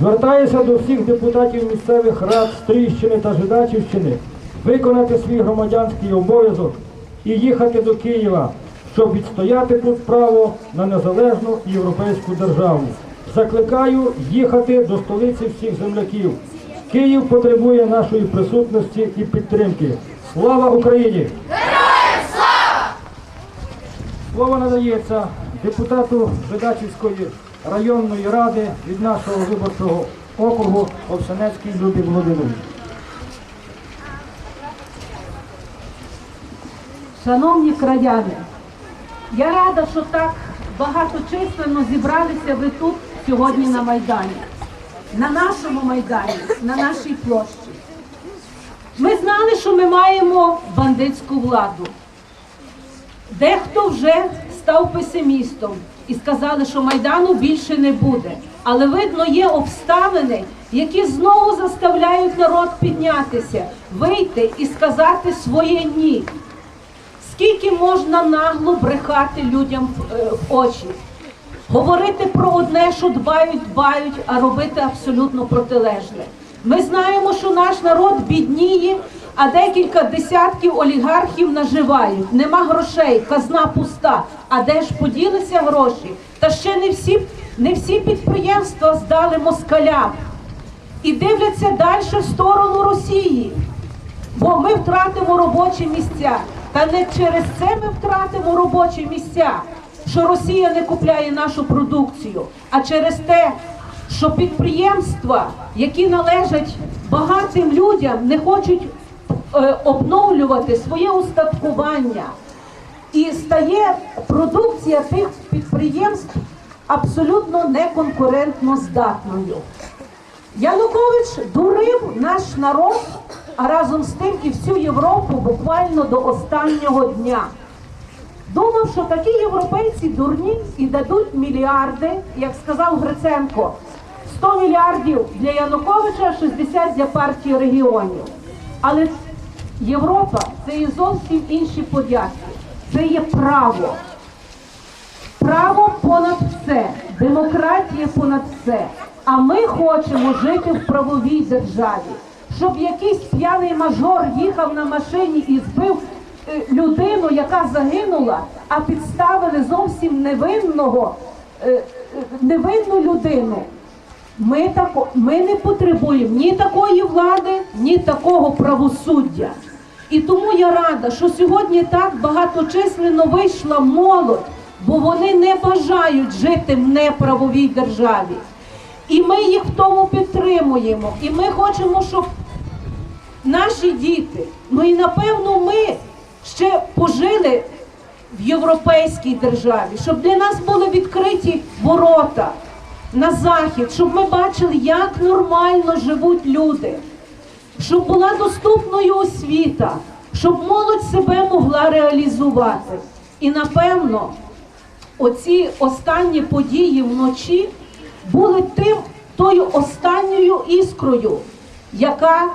Звертаюся до всіх депутатів місцевих рад Стрийщини та Жидачівщини виконати свій громадянський обов'язок і їхати до Києва, щоб відстояти тут право на незалежну європейську державу. Закликаю їхати до столиці всіх земляків. Київ потребує нашої присутності і підтримки. Слава Україні! Слово надається депутату Жидачівської районної ради від нашого виборчого округу Овсянецькій Любі Володимирівні. Шановні краяни, я рада, що так багаточисленно зібралися ви тут сьогодні на Майдані, на нашому Майдані, на нашій площі. Ми знали, що ми маємо бандитську владу. Дехто вже став песимістом і сказали, що Майдану більше не буде. Але видно, є обставини, які знову заставляють народ піднятися, вийти і сказати своє ні. Скільки можна нагло брехати людям в, е, очі? Говорити про одне, що дбають, дбають, а робити абсолютно протилежне. Ми знаємо, що наш народ бідніє, а декілька десятків олігархів наживають. Нема грошей, казна пуста. А де ж поділися гроші? Та ще не всі, не всі підприємства здали москалям і дивляться далі в сторону Росії бо ми втратимо робочі місця. Та не через це ми втратимо робочі місця, що Росія не купляє нашу продукцію, а через те, що підприємства, які належать багатим людям, не хочуть обновлювати своє устаткування. І стає продукція тих підприємств абсолютно неконкурентно здатною. Янукович дурив наш народ, а разом з тим і всю Європу буквально до останнього дня. Думав, що такі європейці дурні і дадуть мільярди, як сказав Гриценко, 100 мільярдів для Януковича, 60 для партії регіонів. Але Європа це є зовсім інші подяки. Це є право. Право понад все, демократія понад все. А ми хочемо жити в правовій державі, щоб якийсь п'яний мажор їхав на машині і збив е, людину, яка загинула, а підставили зовсім невинного, е, е, невинну людину. Ми, тако, ми не потребуємо ні такої влади, ні такого правосуддя. І тому я рада, що сьогодні так багаточисленно вийшла молодь, бо вони не бажають жити в неправовій державі. І ми їх в тому підтримуємо. І ми хочемо, щоб наші діти, ну і напевно ми ще пожили в європейській державі, щоб для нас були відкриті ворота на захід, щоб ми бачили, як нормально живуть люди, щоб була доступною освіта, щоб молодь себе могла реалізувати. І напевно, оці останні події вночі були тим тою останньою іскрою, яка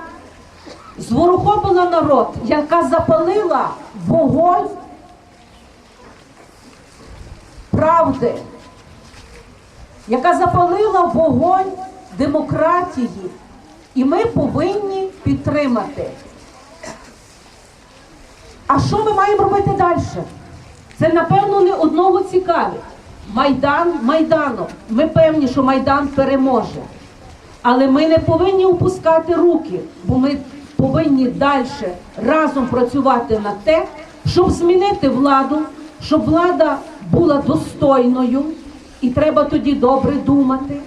зворохобила народ, яка запалила вогонь правди, яка запалила вогонь демократії. І ми повинні підтримати. А що ми маємо робити далі? Це, напевно, не одного цікавить. Майдан Майданом. Ми певні, що Майдан переможе. Але ми не повинні опускати руки, бо ми повинні далі разом працювати на те, щоб змінити владу, щоб влада була достойною, і треба тоді добре думати.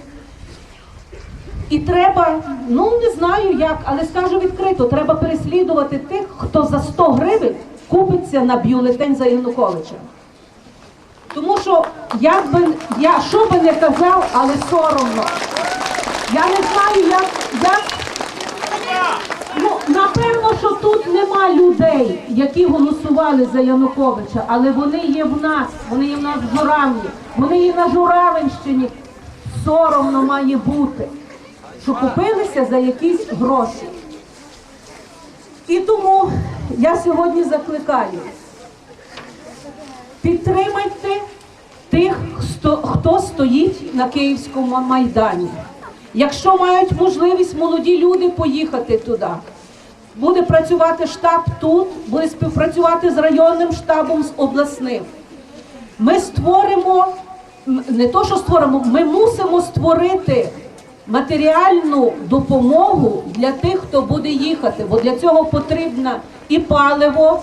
І треба, ну не знаю як, але скажу відкрито, треба переслідувати тих, хто за 100 гривень купиться на бюлетень за Януковича. Тому що як би я що би не казав, але соромно. Я не знаю, як, як ну напевно, що тут нема людей, які голосували за Януковича, але вони є в нас, вони є в нас в Журавні, вони є на Журавинщині. Соромно має бути, що купилися за якісь гроші. І тому я сьогодні закликаю. Підтримайте тих, хто, стоїть на Київському майдані. Якщо мають можливість молоді люди поїхати туди, буде працювати штаб тут, буде співпрацювати з районним штабом, з обласним. Ми створимо не то, що створимо, ми мусимо створити матеріальну допомогу для тих, хто буде їхати, бо для цього потрібно і паливо,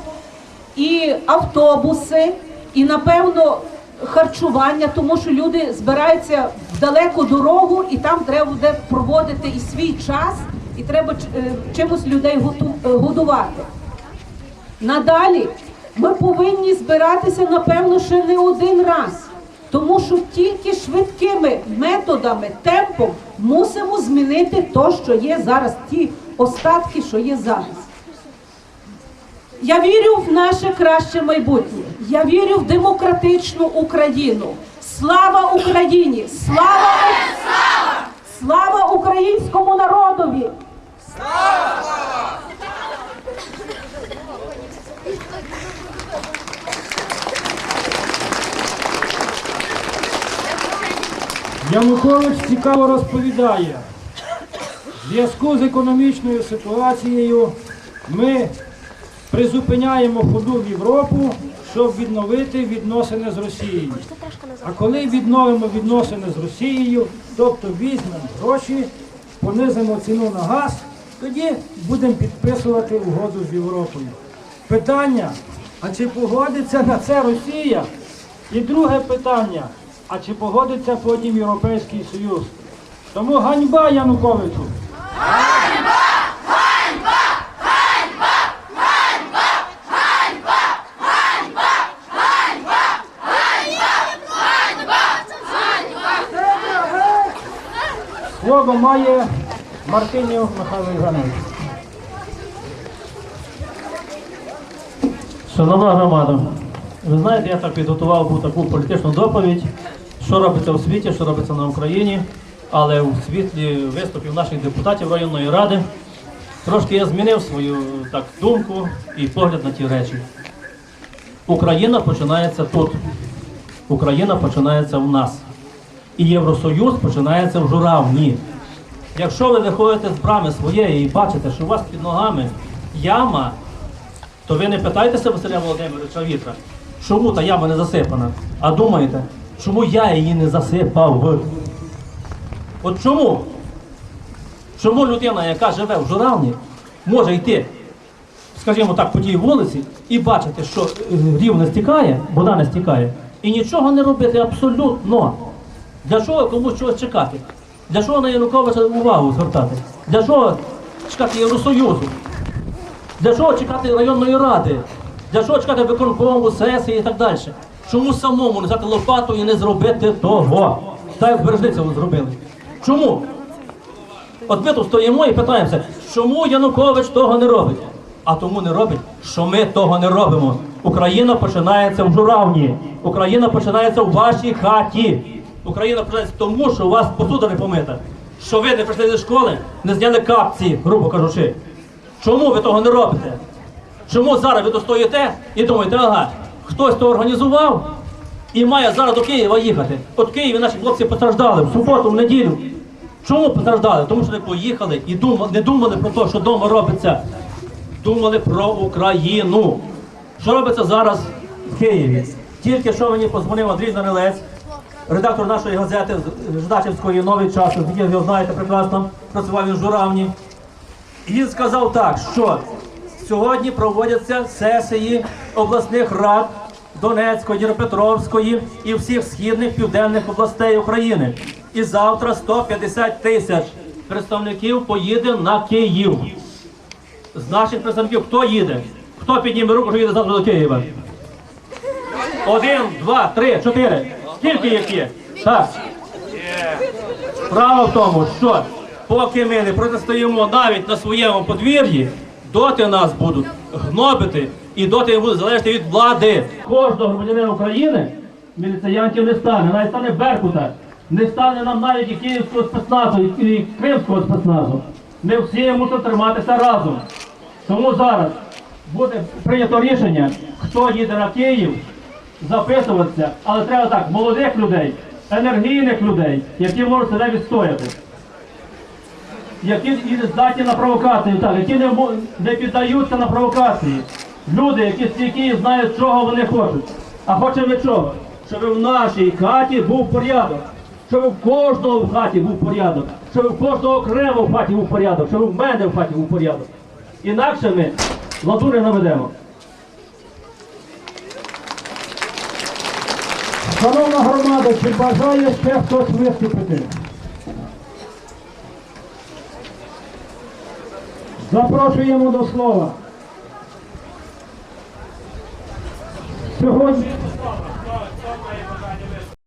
і автобуси, і напевно харчування, тому що люди збираються в далеку дорогу, і там треба буде проводити і свій час, і треба е, чимось людей е, годувати. Надалі ми повинні збиратися, напевно, ще не один раз, тому що тільки швидкими методами, темпом мусимо змінити те, що є зараз, ті остатки, що є зараз. Я вірю в наше краще майбутнє. Я вірю в демократичну Україну. Слава Україні! Слава! Слава українському народові! Янукович цікаво розповідає. В зв'язку з економічною ситуацією ми призупиняємо ходу в Європу, щоб відновити відносини з Росією. А коли відновимо відносини з Росією, тобто візьмемо гроші, понизимо ціну на газ, тоді будемо підписувати угоду з Європою. Питання, а чи погодиться на це Росія? І друге питання, а чи погодиться потім Європейський Союз? Тому ганьба Януковичу. Слово має Мартинів Михайло Іванович. Шановна громада, ви знаєте, я так підготував таку політичну доповідь, що робиться в світі, що робиться на Україні, але у світлі виступів наших депутатів районної ради трошки я змінив свою так думку і погляд на ті речі. Україна починається тут. Україна починається в нас. І Євросоюз починається в журавні. Якщо ви виходите з брами своєї і бачите, що у вас під ногами яма, то ви не питаєтеся Василя Володимировича Вітра, чому та яма не засипана, а думаєте, чому я її не засипав? От чому? Чому людина, яка живе в журавні, може йти, скажімо так, по тій вулиці і бачити, що е, рів не стікає, вода не стікає, і нічого не робити абсолютно. Для чого комусь чогось чекати? Для чого на Януковича увагу звертати? Для чого чекати Євросоюзу? Для чого чекати районної ради? Для чого чекати виконкому, сесії і так далі? Чому самому не взяти лопату і не зробити того? Так як Бережниця зробили. Чому? От ми тут стоїмо і питаємося, чому Янукович того не робить? А тому не робить, що ми того не робимо. Україна починається в журавні. Україна починається в вашій хаті. Україна починається тому, що у вас посуда не помита. Що ви не прийшли зі школи, не зняли капці, грубо кажучи. Чому ви того не робите? Чому зараз ви тут стоїте і думаєте, ага, хтось то організував і має зараз до Києва їхати. От Києві наші хлопці постраждали в суботу, в неділю. Чому постраждали? Тому що не поїхали і думали, не думали про те, що вдома робиться. Думали про Україну. Що робиться зараз в Києві? Тільки що мені позвонив Андрій Данилець, редактор нашої газети Ждачівської новий час, ви його знаєте прекрасно, працював він в журавні. І він сказав так, що сьогодні проводяться сесії обласних рад Донецької, Дніпропетровської і всіх східних південних областей України. І завтра 150 тисяч представників поїде на Київ. З наших представників хто їде? Хто підніме руку, що їде завтра до Києва? Один, два, три, чотири. Скільки їх є? Так. Справа в тому, що поки ми не протистоїмо навіть на своєму подвір'ї, доти нас будуть гнобити і доти ми будуть залежати від влади. Кожного громадянина України міліціянтів не стане, навіть стане Беркута, не стане нам навіть і київського спецназу, і кримського спецназу. Ми всі мусимо триматися разом. Тому зараз буде прийнято рішення, хто їде на Київ, записуватися, але треба так, молодих людей, енергійних людей, які можуть себе відстояти. Які і здатні на провокацію, так, які не, не піддаються на провокації. Люди, які стійкі знають, чого вони хочуть. А хочемо ми чого? Щоб в нашій хаті був порядок. Щоб в кожного в хаті був порядок. Щоб в кожного окремо в хаті був порядок. Щоб в мене в хаті був порядок. Інакше ми ладу не наведемо. Шановна громада, чи бажає ще хтось виступити? Запрошуємо до слова.